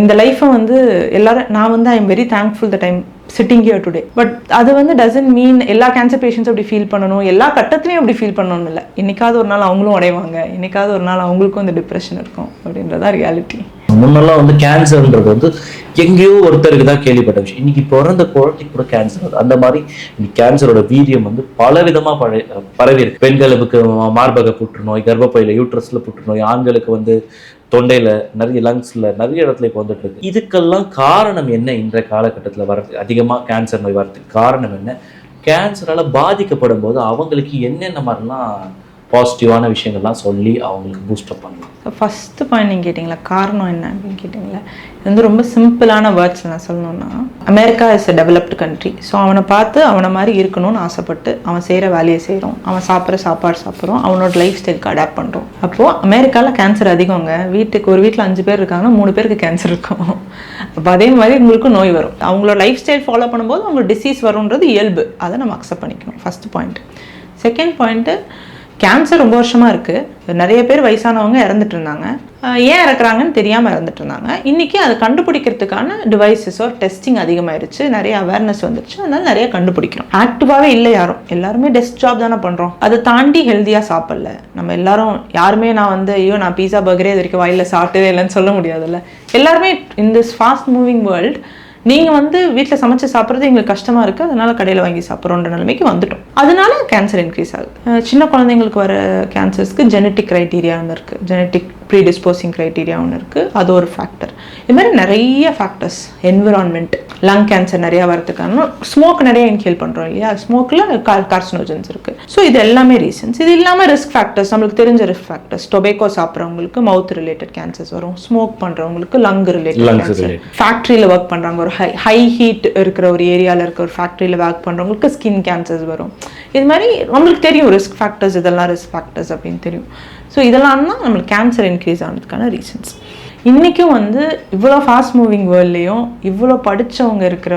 இந்த லைஃப்பை வந்து எல்லாரும் நான் வந்து I am very thankful the time sitting here today but அது வந்து டசன்ட் மீன் எல்லா கேன்சர் பேஷண்ட்ஸ் அப்படி ஃபீல் பண்ணணும் எல்லா கட்டத்துலையும் அப்படி ஃபீல் பண்ணணும் இல்லை. என்னைக்காவது ஒரு நாள் அவங்களும் உடைவாங்க என்னைக்காவது ஒரு நாள் அவங்களுக்கும் இந்த டிப்ரெஷன் இருக்கும் அப்படின்றதான் ரியாலிட்டி முன்னெல்லாம் வந்து கேன்சர்ன்றது வந்து எங்கேயோ ஒருத்தருக்கு தான் கேள்விப்பட்ட விஷயம். இன்னைக்கு பிறந்த குழந்தைக்கு கூட கேன்சர் வருது. அந்த மாதிரி இன்னைக்கு கேன்சரோட வீரியம் வந்து பல விதமா பழ பரவி இருக்கு. பெண்களுக்கு மார்பக புற்றுநோய் கர்ப்பப்பையில யூட்ரஸ்ல புற்றுநோய் ஆண்களுக்கு வந்து தொண்டையில நிறைய லங்ஸ்ல நிறைய இடத்துல இப்போ வந்துட்டு இருக்கு. இதுக்கெல்லாம் காரணம் என்ன இன்றைய காலகட்டத்தில் வர்றது அதிகமாக கேன்சர் நோய் வர்றதுக்கு காரணம் என்ன? கேன்சரால் பாதிக்கப்படும் போது அவங்களுக்கு என்னென்ன மாதிரிலாம் பாசிட்டிவான விஷயங்கள்லாம் சொல்லி அவங்களுக்கு பூஸ்டப் பண்ணலாம் ஸோ ஃபஸ்ட்டு பாயிண்ட் நீங்கள் கேட்டிங்களா? காரணம் என்ன அப்படின்னு கேட்டிங்களா? இது வந்து ரொம்ப சிம்பிளான வேர்ட்ஸ் நான் சொல்லணும்னா America is a developed country so அவனை பார்த்து அவனை மாதிரி இருக்கணும்னு ஆசைப்பட்டு அவன் செய்கிற வேலையை செய்கிறோம் அவன் சாப்பிட்ற சாப்பாடு சாப்பிட்றோம். அவனோட லைஃப் ஸ்டைலுக்கு அடாப்ட் பண்ணுறோம் அப்போது அமெரிக்காவில் கேன்சர் அதிகங்க. வீட்டுக்கு ஒரு வீட்டில் அஞ்சு பேர் இருக்காங்கன்னா மூணு பேருக்கு கேன்சர் இருக்கும். அப்போ அதே மாதிரி உங்களுக்கும் நோய் வரும். அவங்களோட லைஃப் ஸ்டைல் ஃபாலோ பண்ணும்போது அவங்களுக்கு டிசீஸ் வரும்ன்றது இயல்பு. அதை நம்ம அக்செப்ட் பண்ணிக்கணும். First point second point cancer ரொம்ப வருஷமாக இருக்குது நிறைய பேர் வயசானவங்க இறந்துட்டு இருந்தாங்க. ஏன் இறக்குறாங்கன்னு தெரியாமல் இறந்துட்டு இருந்தாங்க. இன்றைக்கி அதை கண்டுபிடிக்கிறதுக்கான டிவைசஸோ டெஸ்டிங் அதிகமாயிருச்சு. நிறைய அவேர்னஸ் வந்துருச்சு. அதனால நிறைய கண்டுபிடிக்கிறோம். ஆக்டிவாகவே இல்லை யாரும். எல்லாருமே டெஸ்க் ஜாப் தானே பண்ணுறோம் அதை தாண்டி ஹெல்த்தியாக சாப்பிடல. நம்ம எல்லாரும் யாருமே நான் வந்து ஐயோ நான் பீஸா பர்கரே இது வரைக்கும் வாயில் சாப்பிட்டதே இல்லைன்னு சொல்ல முடியாதுல்ல. எல்லாருமே in this fast moving world நீங்கள் வந்து வீட்டில் சமைச்சு சாப்பிட்றது எங்களுக்கு கஷ்டமாக இருக்குது அதனால் கடையில் வாங்கி சாப்பிட்றோன்ற நிலைமைக்கு வந்துட்டோம். அதனால கேன்சர் இன்க்ரீஸ் ஆகுது. சின்ன குழந்தைங்களுக்கு வர கேன்சர்ஸ்க்கு ஜெனட்டிக் க்ரைட்டீரியான்னு இருக்குது ஜெனட்டிக் ப்ரீடிஸ்போசிங் க்ரைட்டீரியா ஒன்று இருக்குது அது ஒரு ஃபேக்டர் இது மாதிரி நிறைய ஃபேக்டர்ஸ் என்விரான்மெண்ட் லங் கேன்சர் நிறையா வரதுக்கான ஸ்மோக் நிறைய இன்ஹேல் பண்ணுறோம் இல்லையா? ஸ்மோக்கில் கார்சினோஜன்ஸ் இருக்குது ஸோ இது எல்லாமே ரீசன்ஸ் இது இல்லாமல் ரிஸ்க் ஃபேக்டர்ஸ் நம்மளுக்கு தெரிஞ்ச ரிஸ்க் ஃபேக்டர்ஸ் டொபேக்கோ சாப்பிட்றவங்களுக்கு மவுத் ரிலேட்டட் கேன்சர்ஸ் வரும். ஸ்மோக் பண்ணுறவங்களுக்கு லங் ரிலேட்டட் கேன்சர். ஃபேக்ட்ரியில் ஒர்க் பண்ணுறாங்க ஒரு ஹை ஹை ஹீட் இருக்கிற ஒரு ஏரியாவில் இருக்க ஒரு ஃபேக்ட்ரியில் ஒர்க் பண்ணுறவங்களுக்கு ஸ்கின் கேன்சர்ஸ் வரும். இது மாதிரி நம்மளுக்கு தெரியும் ரிஸ்க் ஃபேக்டர்ஸ் இதெல்லாம் ரிஸ்க் ஃபேக்டர்ஸ் அப்படின்னு தெரியும். ஸோ இதெல்லாம் தான் நம்மளுக்கு கேன்சர் இன்க்ரீஸ் ஆனதுக்கான ரீசன்ஸ் இன்றைக்கும் வந்து இவ்வளோ ஃபாஸ்ட் மூவிங் வேர்ல்ட்லேயும் இவ்வளோ படித்தவங்க இருக்கிற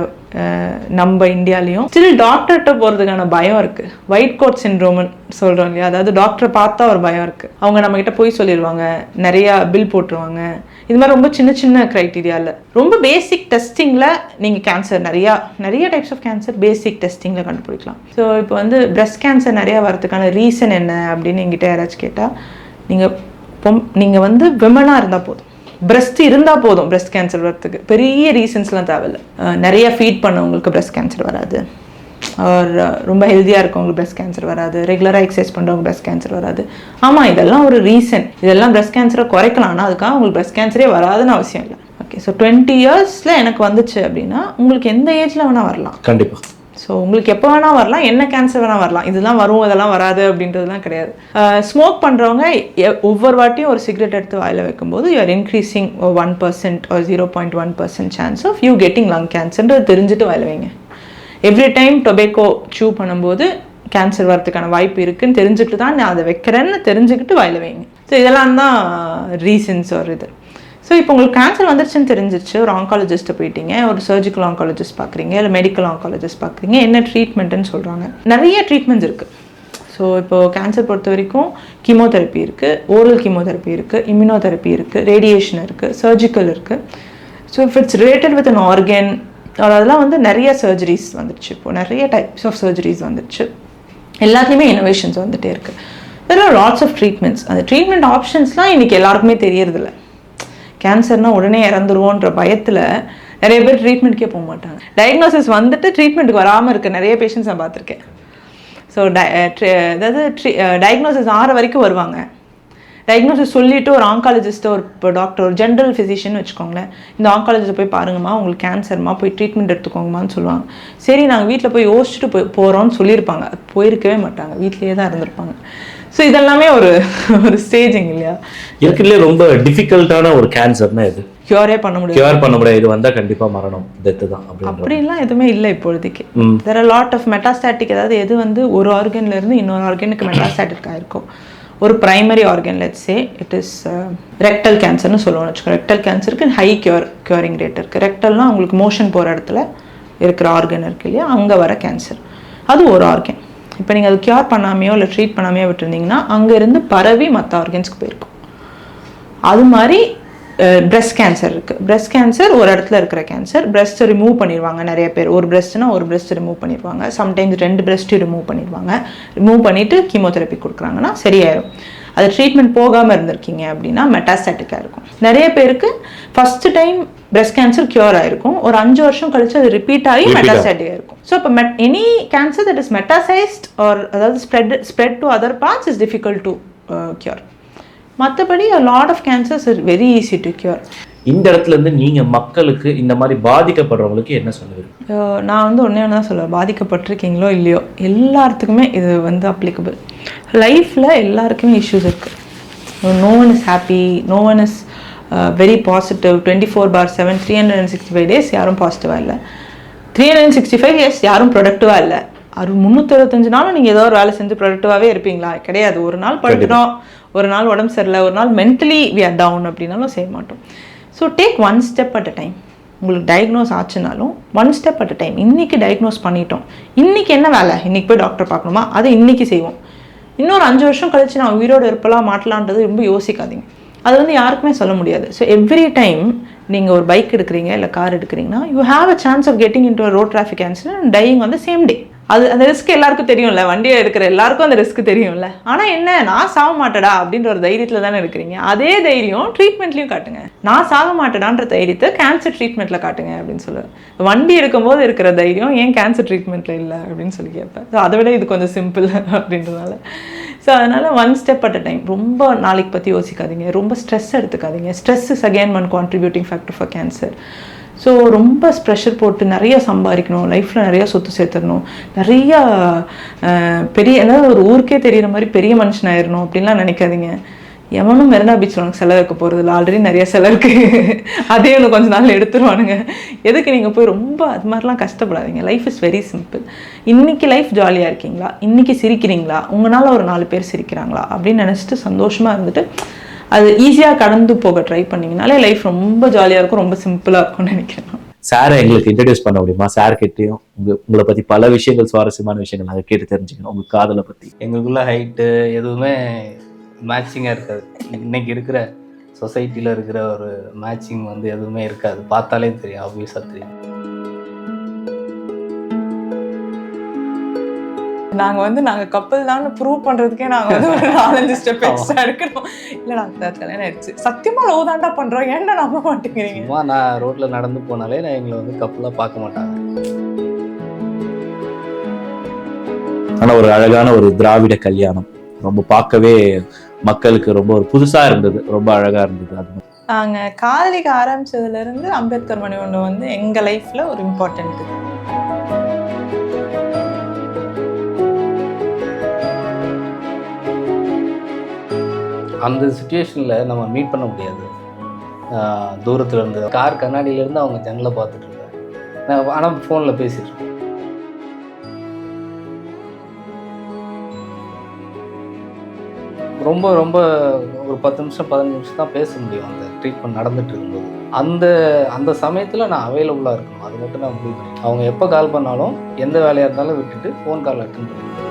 நம்ம இந்தியாலேயும் ஸ்டில் டாக்டர்கிட்ட போகிறதுக்கான பயம் இருக்குது ஒயிட் கோட் சின்ரோமன் சொல்கிறோம் இல்லையா? அதாவது டாக்டரை பார்த்தா ஒரு பயம் இருக்குது அவங்க நம்மக்கிட்ட போய் சொல்லிடுவாங்க நிறையா பில் போட்டுருவாங்க. இது மாதிரி ரொம்ப சின்ன சின்ன க்ரைட்டீரியாவில் ரொம்ப பேசிக் டெஸ்டிங்கில் நீங்கள் கேன்சர் நிறையா நிறைய டைப்ஸ் ஆஃப் கேன்சர் பேசிக் டெஸ்டிங்கில் கண்டுபிடிக்கலாம். ஸோ இப்போ வந்து ப்ரெஸ்ட் கேன்சர் நிறையா வரதுக்கான ரீசன் என்ன அப்படின்னு எங்கிட்ட யாராச்சும் கேட்டால் நீங்கள் பொம் நீங்கள் வந்து விமனாக இருந்தால் போதும். Breast இருந்தால் போதும் breast கேன்சர் வரத்துக்கு பெரிய ரீசன்ஸ்லாம் தேவையில்ல. நிறைய ஃபீட் பண்ணவங்களுக்கு breast கேன்சர் வராது. ஆர் ரொம்ப ஹெல்த்தியாக இருக்கவங்களுக்கு breast கேன்சர் வராது. ரெகுலராக எக்ஸசைஸ் பண்ணுறவங்க breast கேன்சர் வராது. ஆமாம் இதெல்லாம் ஒரு ரீசன் இதெல்லாம் breast கேன்சரை குறைக்கலாம். ஆனால் அதுக்காக உங்களுக்கு breast கேன்சரே வராதுன்னு அவசியம் இல்லை. ஓகே ஸோ டுவெண்ட்டி இயர்ஸில் எனக்கு வந்துச்சு அப்படின்னா உங்களுக்கு எந்த ஏஜில் வேணால் வரலாம். கண்டிப்பாக ஸோ உங்களுக்கு எப்போ வேணால் வரலாம் என்ன கேன்சர் வேணால் வரலாம். இதெல்லாம் வரும் இதெல்லாம் வராது அப்படின்றதுலாம் கிடையாது. ஸ்மோக் பண்ணுறவங்க ஒவ்வொரு வாட்டியும் ஒரு சிகரெட் எடுத்து வாயில் வைக்கும்போது யூஆர் இன்க்ரீஸிங் ஒன் பர்சன்ட் ஒரு zero point one percent chance of you getting lung கேன்சர்ன்றது தெரிஞ்சுட்டு வாயில் வைங்க. எவ்ரி டைம் டொபேக்கோ சூ பண்ணும்போது கேன்சர் வரதுக்கான வாய்ப்பு இருக்குதுன்னு தெரிஞ்சுக்கிட்டு தான் நான் அதை வைக்கிறேன்னு தெரிஞ்சுக்கிட்டு வாயில் வைங்க. ஸோ இதெல்லாம் தான் ரீசன்ஸ் ஒரு இது. ஸோ இப்போ உங்களுக்கு கேன்சர் வந்துருச்சுன்னு தெரிஞ்சிருச்சு ஒரு ஆங்காலஜிஸ்ட்டை போயிட்டீங்க ஒரு சர்ஜிக்கல் ஆங்காலஜிஸ்ட் பார்க்குறீங்க இல்லை மெடிக்கல் ஆங்காலஜிஸ்ட் பார்க்குறீங்க என்ன ட்ரீட்மெண்ட்டுன்னு சொல்கிறாங்க நிறைய ட்ரீட்மெண்ட்ஸ் இருக்குது ஸோ இப்போ கேன்சர் பொறுத்த வரைக்கும் கீமோதெரப்பி இருக்குது ஓரல் கீமோதெரப்பி இருக்குது இம்யூனோதெரப்பி இருக்குது ரேடியேஷன் இருக்குது சர்ஜிக்கல் இருக்குது so if it's related with an organ அதெல்லாம் வந்து நிறைய சர்ஜரிஸ் வந்துடுச்சு இப்போது நிறைய டைப்ஸ் ஆஃப் சர்ஜரிஸ் வந்துடுச்சு எல்லாத்துலேயுமே இனோவேஷன்ஸ் வந்துட்டே இருக்குது there are lots of treatments அந்த ட்ரீட்மெண்ட் ஆப்ஷன்ஸ்லாம் இன்றைக்கி எல்லாருக்குமே தெரியறதில்ல. கேன்சர்னால் உடனே இறந்துருவோன்ற பயத்தில் நிறைய பேர் ட்ரீட்மெண்ட்க்கே போக மாட்டாங்க டயக்னோசிஸ் வந்துட்டு ட்ரீட்மெண்ட்டுக்கு வராமல் இருக்க நிறைய பேஷண்ட்ஸ் நான் பார்த்துருக்கேன். ஸோ அதாவது டயக்னோசிஸ் ஆற வரைக்கும் வருவாங்க. டயக்னோசிஸ் சொல்லிவிட்டு ஒரு ஆங்காலஜிஸ்ட்டோ ஒரு இப்போ டாக்டர் ஒரு ஜென்ரல் ஃபிசிஷியன் வச்சுக்கோங்களேன். இந்த ஆங்காலஜிஸ்ட்டை போய் பாருங்கம்மா உங்களுக்கு கேன்சர்மா போய் ட்ரீட்மெண்ட் எடுத்துக்கோங்கம்மான்னு சொல்லுவாங்க. சரி நாங்கள் வீட்டில் போய் யோசிச்சுட்டு போய் போகிறோம்னு சொல்லியிருப்பாங்க. போயிருக்கவே மாட்டாங்க. வீட்லேயே தான் இருந்திருப்பாங்க. ஸோ இதெல்லாமே ஒரு ஒரு ஸ்டேஜிங் இல்லையா? இருக்கிறதுலே ரொம்ப டிஃபிகல்ட்டான ஒரு கேன்சர்னா இது க்யூரே பண்ண முடியாது. கியூர் பண்ண முடியாது. இது வந்தா கண்டிப்பா மரணம். டெத்து தான் அப்படின்லாம் எதுவுமே இல்லை இப்பொழுதைக்கு. ஆர் லாட் ஆஃப் மெட்டாஸ்டாட்டிக் அதாவது எது வந்து ஒரு ஆர்கன்ல இருந்து இன்னொரு ஆர்கனுக்கு மெட்டாஸ்டாட்டிக் ஆயிருக்கும். ஒரு primary organ let's say it is rectal கேன்சர்னு சொல்லுவோம்னு வச்சுக்கோ. ரெக்டல் கேன்சருக்கு ஹை கியூர் கியூரிங் ரேட் இருக்குது ரெக்டல்னால் உங்களுக்கு மோஷன் போகிற இடத்துல இருக்கிற ஆர்கன் இருக்கு இல்லையா? அங்கே வர கேன்சர் அது ஒரு ஆர்கன் இப்போ நீங்கள் அது கியூர் பண்ணாமையோ இல்லை ட்ரீட் பண்ணாமையோ விட்டுருந்தீங்கன்னா அங்கேருந்து பரவி மற்ற ஆர்கன்ஸ்க்கு போயிருக்கும். அது மாதிரி breast கேன்சர் இருக்குது breast கேன்சர் ஒரு இடத்துல இருக்கிற கேன்சர் breast ரிமூவ் பண்ணிடுவாங்க நிறைய பேர். ஒரு breastனா ஒரு breast ரிமூவ் பண்ணிடுவாங்க சம்டைம்ஸ் ரெண்டு breastையும் ரிமூவ் பண்ணிடுவாங்க ரிமூவ் பண்ணிவிட்டு கீமோதெரப்பி கொடுக்குறாங்கன்னா சரியாயிடும் அது ட்ரீட்மெண்ட் போகாமல் இருந்திருக்கீங்க அப்படின்னா மெட்டாஸ்டாட்டிக்காக இருக்கும். நிறைய பேருக்கு first time breast cancer cure ஆயிருக்கும். ஒரு அஞ்சு வருஷம் கழிச்சு அது ரிப்பீட் ஆகி. மெட்டாஸ்டாட்டிக் இருக்கும் ஸோ இப்போ met any cancer that is metastasized or அதாவது spread spread to other parts is difficult to cure மற்றபடி lot of cancers is very easy to cure இந்த இடத்துல இருந்து நீங்க மக்களுக்கு இந்த மாதிரி பாதிக்கப்படுறவங்களுக்கு என்ன சொல்லுவீங்க நான் வந்து ஒன்றே ஒன்று தான் சொல்லுவேன் பாதிக்கப்பட்டிருக்கீங்களோ இல்லையோ எல்லாத்துக்குமே இது வந்து அப்ளிகபிள் லைஃப்பில் எல்லாருக்குமே இஷ்யூஸ் இருக்குது no one is happy no one is very positive twenty four bar seven three hundred and sixty five days யாரும் பாசிட்டிவாக இல்லை. Three hundred and sixty five years யாரும் ப்ரொடக்டிவாக இல்லை. அது முந்நூற்றறுபத்தஞ்சு நாளும் நீங்கள் ஏதோ ஒரு வேலை செஞ்சு ப்ரொடக்டிவாகவே இருப்பீங்களா? கிடையாது. ஒரு நாள் படுத்துட்டோம் ஒரு நாள் உடம்பு சரியில்லை ஒரு நாள் மென்டலி வி ஆர் டவுன் அப்படின்னாலும் செய்ய மாட்டோம். So take one step at a time உங்களுக்கு diagnose ஆச்சுனாலும் one step at a time இன்னைக்கு டயக்னோஸ் பண்ணிட்டோம். இன்னைக்கு என்ன வேலை? இன்னைக்கு போய் டாக்டர் பார்க்கணுமா? அதை இன்னைக்கு செய்வோம். இன்னொரு அஞ்சு வருஷம் கழிச்சு நான் உயிரோடு இருப்பலாம் மாட்டலான்றது ரொம்ப யோசிக்காதீங்க. அது வந்து யாருக்குமே சொல்ல முடியாது. ஸோ எவ்ரி டைம் நீங்கள் ஒரு பைக் எடுக்கிறீங்க இல்லை கார் எடுக்கிறீங்கன்னா you have a chance of getting into road traffic accident dying வந்து சேம் டே அது அந்த ரிஸ்க் எல்லாருக்கும் தெரியும்ல வண்டியை எடுக்கிற எல்லாருக்கும் அந்த ரிஸ்க் தெரியும்ல. ஆனால் என்ன நான் சாக மாட்டேடா அப்படின்ற ஒரு தைரியத்தில் தானே இருக்கிறீங்க. அதே தைரியம் ட்ரீட்மெண்ட்லையும் காட்டுங்க. நான் சாக மாட்டேடான்ற தைரியத்தை கேன்சர் ட்ரீட்மெண்ட்டில் காட்டுங்க அப்படின்னு சொல்லுவேன். வண்டி எடுக்கும்போது இருக்கிற தைரியம் ஏன் கேன்சர் ட்ரீட்மெண்ட்டில் இல்லை அப்படின்னு சொல்லி கேட்பேன். ஸோ அதை விட இது கொஞ்சம் சிம்பிள் அப்படின்றதுனால. ஸோ அதனால் one step at a time ரொம்ப நாளைக்கு பற்றி யோசிக்காதீங்க. ரொம்ப ஸ்ட்ரெஸ் எடுத்துக்காதீங்க. Stress is again one contributing factor for cancer so ரொம்ப ப்ரெஷர் போட்டு நிறைய சம்பாதிக்கணும் லைஃப்பில் நிறையா சொத்து சேர்த்துடணும். நிறையா பெரிய அதாவது ஒரு ஊருக்கே தெரிகிற மாதிரி பெரிய மனுஷன் ஆயிடணும் அப்படின்லாம் நினைக்காதீங்க. எவனும் மெரினா பீச் உனக்கு செலவு வைக்க போகிறது இல்லை. ஆல்ரெடி நிறைய செலவு இருக்குது அதே ஒன்று கொஞ்ச நாள் எடுத்துருவானுங்க. எதுக்கு நீங்கள் போய் ரொம்ப அது மாதிரிலாம் கஷ்டப்படாதீங்க. லைஃப் இஸ் வெரி சிம்பிள் இன்றைக்கி லைஃப் ஜாலியாக இருக்கீங்களா? இன்னைக்கு சிரிக்கிறீங்களா? உங்களால் ஒரு நாலு பேர் சிரிக்கிறாங்களா? அப்படின்னு நினச்சிட்டு சந்தோஷமாக இருந்துட்டு அது ஈஸியாக கடந்து போக ட்ரை பண்ணீங்கனாலே லைஃப் ரொம்ப ஜாலியாக இருக்கும் ரொம்ப சிம்பிளாக இருக்கும்னு நினைக்கிறேன் நான். சாரை எங்களுக்கு இன்ட்ரடியூஸ் பண்ண முடியுமா? சார் கிட்டயும் உங்க உங்களை பத்தி பல விஷயங்கள் சுவாரஸ்யமான விஷயங்கள் நாங்கள் கேட்டு தெரிஞ்சுக்கணும் உங்க காதலை பத்தி. எங்களுக்குள்ள ஹைட்டு எதுவுமே மேட்சிங்காக இருக்காது. இன்னைக்கு இருக்கிற சொசைட்டியில் இருக்கிற ஒரு மேட்சிங் வந்து எதுவுமே இருக்காது. பார்த்தாலே தெரியும் ஆப்வியஸாக தெரியும். நாங்க வந்து நாங்க கப்பல் தான் ப்ரூவ் பண்றதுக்கே நாங்க வந்து ஒரு நாலஞ்சு ஸ்டெப் எக்ஸ்ட்ரா எடுக்கணும். இல்ல நாங்க கல்யாணம் ஆயிடுச்சு. சத்தியமா லவ் தாண்டா பண்றோம். ஏன்டா நம்ப மாட்டேங்கிறீங்க? சும்மா நான் ரோட்டில் நடந்து போனாலே நான் எங்களை வந்து கப்பலாக பார்க்க மாட்டாங்க. ஆனா ஒரு அழகான ஒரு திராவிட கல்யாணம். ரொம்ப பார்க்கவே மக்களுக்கு ரொம்ப ஒரு புதுசா இருந்தது. ரொம்ப அழகா இருந்தது. அது நாங்க காதலிக்க ஆரம்பிச்சதுல இருந்து அம்பேத்கர் மணிமண்டபம் வந்து எங்க லைஃப்ல ஒரு இம்பார்ட்டன்ட் அந்த சுச்சுவேஷனில் நம்ம மீட் பண்ண முடியாது. தூரத்தில் இருந்து கார் கண்ணாடியிலேருந்து அவங்க ஜன்னலை பார்த்துட்டு இருந்தேன் நான் ஆனால் ஃபோனில் பேசிட்டு இருக்கேன். ரொம்ப ரொம்ப ஒரு பத்து நிமிஷம் பதினஞ்சு நிமிஷம் தான் பேச முடியும் அந்த ட்ரீட்மெண்ட் நடந்துட்டு இருக்கும்போது. அந்த அந்த சமயத்தில் நான் அவைலபிளாக இருக்கணும். அது மட்டும் நான் முடிவு பண்ணேன் அவங்க எப்போ கால் பண்ணாலும் எந்த வேலையாக இருந்தாலும் விட்டுட்டு ஃபோன் கால் அட்டன் பண்ணுவேன்